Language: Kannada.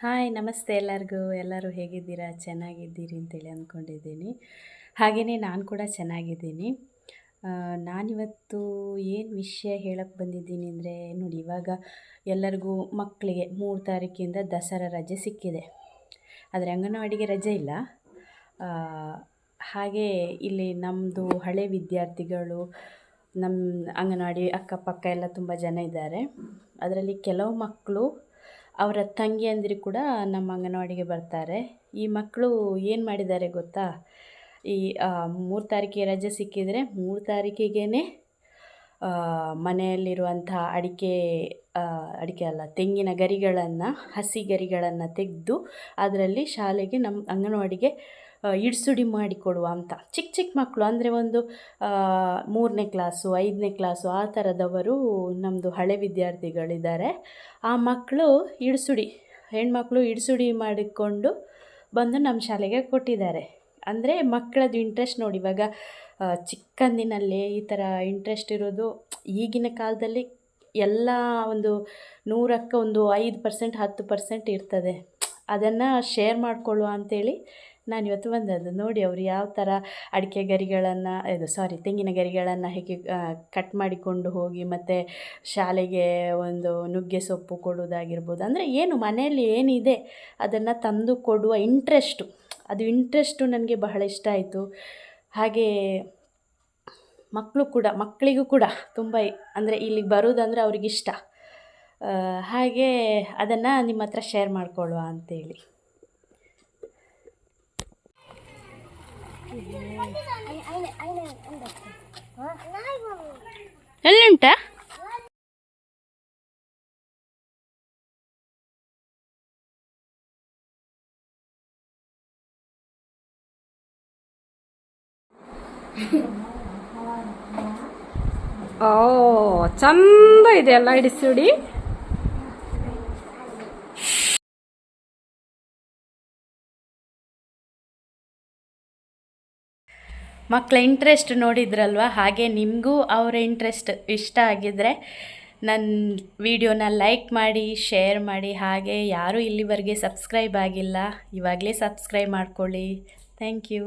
ಹಾಯ್ ನಮಸ್ತೆ ಎಲ್ಲರಿಗೂ. ಎಲ್ಲರೂ ಹೇಗಿದ್ದೀರಾ? ಚೆನ್ನಾಗಿದ್ದೀರಿ ಅಂತೇಳಿ ಅಂದ್ಕೊಂಡಿದ್ದೀನಿ. ಹಾಗೆಯೇ ನಾನು ಕೂಡ ಚೆನ್ನಾಗಿದ್ದೀನಿ. ನಾನಿವತ್ತು ಏನು ವಿಷಯ ಹೇಳಕ್ಕೆ ಬಂದಿದ್ದೀನಿ ಅಂದರೆ, ನೋಡಿ ಇವಾಗ ಎಲ್ಲರಿಗೂ ಮಕ್ಕಳಿಗೆ ಮೂರು ತಾರೀಕಿಂದ ದಸರಾ ರಜೆ ಸಿಕ್ಕಿದೆ. ಆದರೆ ಅಂಗನವಾಡಿಗೆ ರಜೆ ಇಲ್ಲ. ಹಾಗೆ ಇಲ್ಲಿ ನಮ್ಮದು ಹಳೆ ವಿದ್ಯಾರ್ಥಿಗಳು ನಮ್ಮ ಅಂಗನವಾಡಿ ಅಕ್ಕಪಕ್ಕ ಎಲ್ಲ ತುಂಬ ಜನ ಇದ್ದಾರೆ. ಅದರಲ್ಲಿ ಕೆಲವು ಮಕ್ಕಳು ಅವರ ತಂಗಿಯಂದಿರು ಕೂಡ ನಮ್ಮ ಅಂಗನವಾಡಿಗೆ ಬರ್ತಾರೆ. ಈ ಮಕ್ಕಳು ಏನು ಮಾಡಿದ್ದಾರೆ ಗೊತ್ತಾ? ಈ ಮೂರು ತಾರೀಕಿಗೆ ರಜೆ ಸಿಕ್ಕಿದರೆ ಮೂರು ತಾರೀಕಿಗೇ ಮನೆಯಲ್ಲಿರುವಂಥ ಅಡಿಕೆ ಅಡಿಕೆ ಅಲ್ಲ, ತೆಂಗಿನ ಗರಿಗಳನ್ನು, ಹಸಿ ಗರಿಗಳನ್ನು ತೆಗೆದು ಅದರಲ್ಲಿ ಶಾಲೆಗೆ ನಮ್ಮ ಅಂಗನವಾಡಿಗೆ ಇಡ್ಸುಡಿ ಮಾಡಿಕೊಡುವ ಅಂತ. ಚಿಕ್ಕ ಚಿಕ್ಕ ಮಕ್ಕಳು ಅಂದರೆ ಒಂದು ಮೂರನೇ ಕ್ಲಾಸು, ಐದನೇ ಕ್ಲಾಸು ಆ ಥರದವರು ನಮ್ಮದು ಹಳೆ ವಿದ್ಯಾರ್ಥಿಗಳಿದ್ದಾರೆ. ಆ ಮಕ್ಕಳು ಇಡ್ಸುಡಿ ಹೆಣ್ಮಕ್ಳು ಇಡ್ಸುಡಿ ಮಾಡಿಕೊಂಡು ಬಂದು ನಮ್ಮ ಶಾಲೆಗೆ ಕೊಟ್ಟಿದ್ದಾರೆ. ಅಂದರೆ ಮಕ್ಕಳದ್ದು ಇಂಟ್ರೆಸ್ಟ್ ನೋಡಿ, ಇವಾಗ ಚಿಕ್ಕಂದಿನಲ್ಲೇ ಈ ಥರ ಇಂಟ್ರೆಸ್ಟ್ ಇರೋದು, ಈಗಿನ ಕಾಲದಲ್ಲಿ ಎಲ್ಲ ಒಂದು ನೂರಕ್ಕೆ ಒಂದು ಐದು ಪರ್ಸೆಂಟ್ ಹತ್ತು ಪರ್ಸೆಂಟ್ ಇರ್ತದೆ. ಅದನ್ನು ಶೇರ್ ಮಾಡಿಕೊಳ್ಳುವ ಅಂಥೇಳಿ ನಾನು ಇವತ್ತು ಬಂದದ್ದು. ನೋಡಿ ಅವರು ಯಾವ ಥರ ಅಡಿಕೆ ಗರಿಗಳನ್ನು, ಇದು ಸಾರಿ ತೆಂಗಿನ ಗರಿಗಳನ್ನು ಹೇಗೆ ಕಟ್ ಮಾಡಿಕೊಂಡು ಹೋಗಿ ಮತ್ತು ಶಾಲೆಗೆ ಒಂದು ನುಗ್ಗೆ ಸೊಪ್ಪು ಕೊಡೋದಾಗಿರ್ಬೋದು ಅಂದರೆ ಏನು, ಮನೆಯಲ್ಲಿ ಏನಿದೆ ಅದನ್ನು ತಂದು ಕೊಡುವ ಇಂಟ್ರೆಸ್ಟು ಅದು ಇಂಟ್ರೆಸ್ಟು ನನಗೆ ಬಹಳ ಇಷ್ಟ ಆಯಿತು. ಹಾಗೆ ಮಕ್ಕಳು ಕೂಡ ಮಕ್ಕಳಿಗೂ ಕೂಡ ತುಂಬ ಅಂದರೆ ಇಲ್ಲಿಗೆ ಬರೋದಂದ್ರೆ ಅವ್ರಿಗಿಷ್ಟ ಹಾಗೇ ಹಾಗೆ ಅದನ್ನು ನಿಮ್ಮ ಹತ್ರ ಶೇರ್ ಮಾಡಿಕೊಳ್ಳುವ ಅಂತೇಳಿ ಎಲ್ಲಿಂಟ ಓ, ಚಂದ ಇದೆ ಅಲ್ಲ ಇಡಿಸುಡಿ ಮಕ್ಕಳ ಇಂಟ್ರೆಸ್ಟ್ ನೋಡಿದ್ರಲ್ವ? ಹಾಗೆ ನಿಮಗೂ ಅವರ ಇಂಟ್ರೆಸ್ಟ್ ಇಷ್ಟ ಆಗಿದ್ರೆ ನನ್ನ ವಿಡಿಯೋನ ಲೈಕ್ ಮಾಡಿ ಶೇರ್ ಮಾಡಿ, ಹಾಗೆ ಯಾರೂ ಇಲ್ಲಿವರೆಗೆ ಸಬ್ಸ್ಕ್ರೈಬ್ ಆಗಿಲ್ಲ, ಇವಾಗಲೇ ಸಬ್ಸ್ಕ್ರೈಬ್ ಮಾಡ್ಕೊಳ್ಳಿ. Thank you